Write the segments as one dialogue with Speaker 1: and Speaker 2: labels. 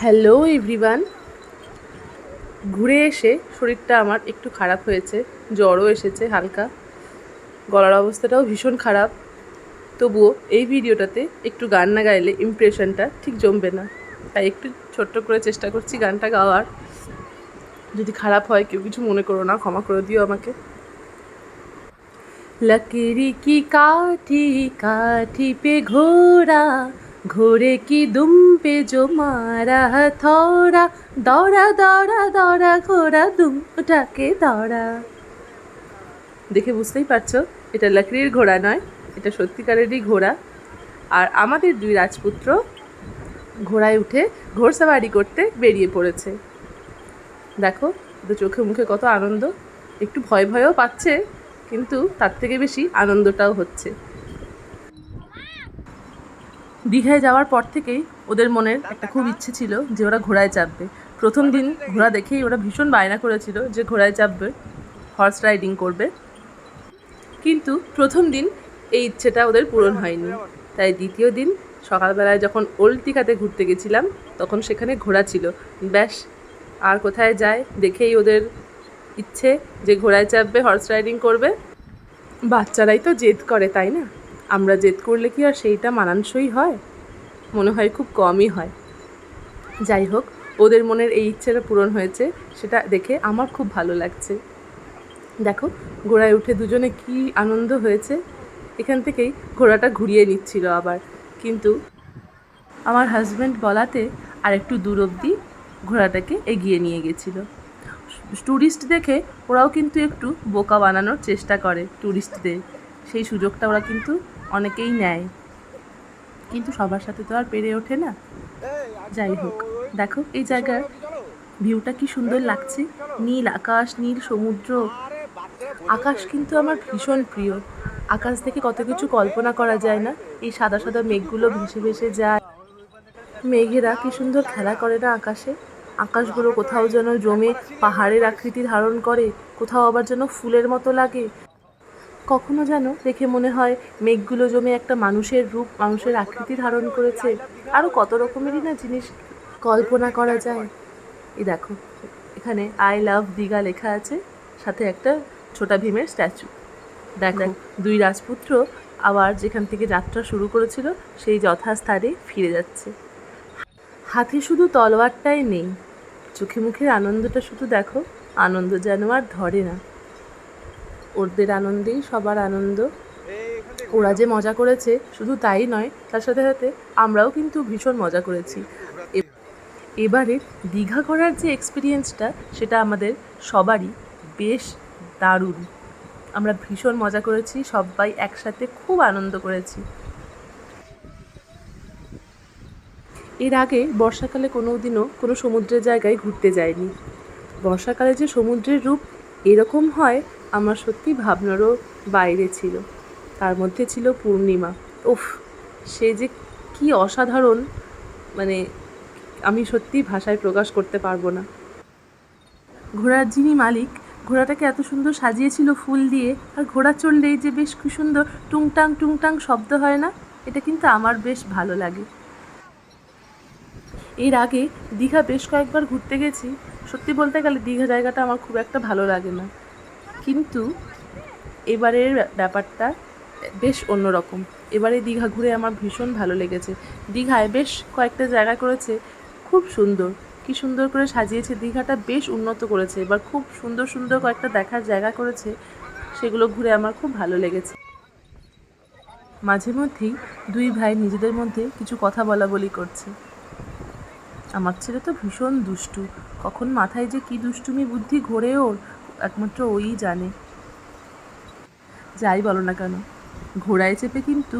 Speaker 1: Hello everyone ঘুরে এসে শরীরটা আমার একটু খারাপ হয়েছে জ্বরও এসেছে হালকা গলার অবস্থাটাও ভীষণ খারাপ তবুও এই ভিডিওটাতে একটু গান না গাইলে ইমপ্রেশনটা ঠিক জমবে না তাই একটু ছোট্ট করে চেষ্টা করছি গানটা গাওয়ার যদি খারাপ হয় কেউ কিছু মনে করো না ক্ষমা করে দিও আমাকে लकड़ी की काठी काठी पे घोड़ा घोड़े की दुम पे जो मारा हथौड़ा दौड़ा दौड़ा दौड़ा घोड़ा दुम उठा के दौड़ा দেখে বুঝতেই পারছো এটা লাকড়ির ঘোড়া নয় এটা সত্যিকারেরই ঘোড়া আর আমাদের দুই রাজপুত্র ঘোড়ায় উঠে ঘোড়সাবাড়ি করতে বেরিয়ে পড়েছে দেখো ওদের চোখে মুখে কত আনন্দ একটু ভয় ভয়ও পাচ্ছে কিন্তু তার থেকে বেশি আনন্দটাও হচ্ছে দীঘায় যাওয়ার পর থেকেই ওদের মনের একটা খুব ইচ্ছে ছিল যে ওরা ঘোড়ায় চাপবে। প্রথম দিন ঘোড়া দেখেই ওরা ভীষণ বায়না করেছিল যে ঘোড়ায় চাপবে হর্স রাইডিং করবে। কিন্তু প্রথম দিন এই ইচ্ছেটা ওদের পূরণ হয়নি। তাই দ্বিতীয় দিন সকালবেলায় যখন ওল্ড ঘুরতে গেছিলাম, তখন সেখানে ঘোড়া ছিল। ব্যাস, আর কোথায় যায় দেখেই ওদের ইচ্ছে যে ঘোড়ায় চাপবে হর্স রাইডিং করবে। বাচ্চারাই তো জেদ করে, তাই না? আমরা জেদ করলে কি আর সেইটা মানানসই হয়? মনে হয় খুব কমই হয়। যাই হোক, ওদের মনের এই ইচ্ছেটা পূরণ হয়েছে, সেটা দেখে আমার খুব ভালো লাগছে। দেখো ঘোড়ায় উঠে দুজনে কি আনন্দ হয়েছে। এখান থেকেই ঘোড়াটা ঘুরিয়ে নিচ্ছিল আবার। কিন্তু আমার হাজব্যান্ড বলাতে আর একটু দূর অবধি ঘোড়াটাকে এগিয়ে নিয়ে গেছিল। ট্যুরিস্ট দেখে ওরাও কিন্তু একটু বোকা বানানোর চেষ্টা করে ট্যুরিস্টদের সেই সুযোগটা ওরা কিন্তু অনেকেই নেয়। কিন্তু সবার সাথে তো আর পেরে ওঠে না। যাই হোক, দেখো এই জায়গার ভিউটা কি সুন্দর লাগছে। নীল আকাশ, নীল সমুদ্র। আকাশ কিন্তু আমার ভীষণ প্রিয়। আকাশ থেকে কত কিছু কল্পনা করা যায় না। এই সাদা সাদা মেঘগুলো ভেসে ভেসে যায়। মেঘেরা কি সুন্দর খেলা করে না আকাশে। আকাশগুলো কোথাও যেন জমে পাহাড়ের আকৃতি ধারণ করে, কোথাও আবার যেন ফুলের মতো লাগে। কখনো যেন দেখে মনে হয় মেঘগুলো জমে একটা মানুষের রূপ মানুষের আকৃতি ধারণ করেছে। আরও কত রকমেরই না জিনিস কল্পনা করা যায়। এই দেখো এখানে আই লাভ দীঘা লেখা আছে সাথে একটা ছোটা ভীমের স্ট্যাচু। দেখো। দুই রাজপুত্র আবার যেখান থেকে যাত্রা শুরু করেছিল সেই যথাস্থানে ফিরে যাচ্ছে। হাতে শুধু তলোয়ারটাই নেই চোখে মুখের আনন্দটা শুধু দেখো আনন্দ যেন আর ধরে না। ওদের আনন্দেই, সবার আনন্দ। ওরা যে মজা করেছে, শুধু তাই নয়, তার সাথে সাথে আমরাও কিন্তু ভীষণ মজা করেছি। এবারে দীঘা করার যে এক্সপিরিয়েন্সটা সেটা আমাদের সবারই বেশ দারুণ। আমরা ভীষণ মজা করেছি, সবাই একসাথে খুব আনন্দ করেছি। এর আগে বর্ষাকালে কোনো দিনও কোনো সমুদ্রের জায়গায় ঘুরতে যায়নি বর্ষাকালে যে সমুদ্রের রূপ এরকম হয় আমার সত্যি ভাবনারও বাইরে ছিল। তার মধ্যে ছিল পূর্ণিমা। উফ, সে যে কি অসাধারণ মানে আমি সত্যি ভাষায় প্রকাশ করতে পারব না। ঘোড়ার যিনি মালিক, ঘোড়াটাকে এত সুন্দর সাজিয়েছিল ফুল দিয়ে, আর ঘোড়া চললেই যে বেশ কি সুন্দর টুংটাং টুংটাং শব্দ হয় না? এটা কিন্তু আমার বেশ ভালো লাগে। এর আগে দীঘা বেশ কয়েকবার ঘুরতে গেছি। সত্যি বলতে গেলে দীঘা জায়গাটা আমার খুব একটা ভালো লাগে না। কিন্তু এবারের ব্যাপারটা বেশ অন্যরকম। এবারে দীঘা ঘুরে আমার ভীষণ ভালো লেগেছে। দীঘায় বেশ কয়েকটা জায়গা করেছে, খুব সুন্দর। কি সুন্দর করে সাজিয়েছে, দীঘাটা বেশ উন্নত করেছে। এবার খুব সুন্দর সুন্দর কয়েকটা দেখার জায়গা করেছে, সেগুলো ঘুরে আমার খুব ভালো লেগেছে। মাঝে মধ্যেই দুই ভাই নিজেদের মধ্যে কিছু কথা বলা বলি করছে। আমার ছেলে তো ভীষণ দুষ্টু। কখন মাথায় যে কি দুষ্টুমি বুদ্ধি ঘোরে ওর একমাত্র ওই জানে। যাই বলো না কেন, ঘোড়ায় চেপে কিন্তু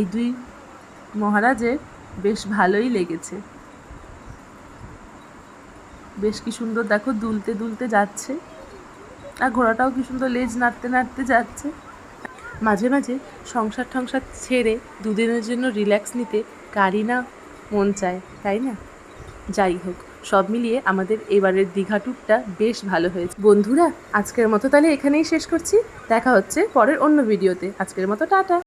Speaker 1: এই দুই মহারাজের বেশ ভালোই লেগেছে। বেশ কি সুন্দর দেখো দুলতে দুলতে যাচ্ছে, আর ঘোড়াটাও কি সুন্দর লেজ নাড়তে নাড়তে যাচ্ছে। মাঝে মাঝে সংসার ঠংসার ছেড়ে দুদিনের জন্য রিল্যাক্স নিতে কারি না মন চায়, তাই না? যাই হোক সব মিলিয়ে আমাদের এবারের দীঘা ট্যুরটা বেশ ভালো হয়েছে। বন্ধুরা, আজকের মতো তাহলে এখানেই শেষ করছি। দেখা হচ্ছে পরের অন্য ভিডিওতে আজকের মতো টাটা।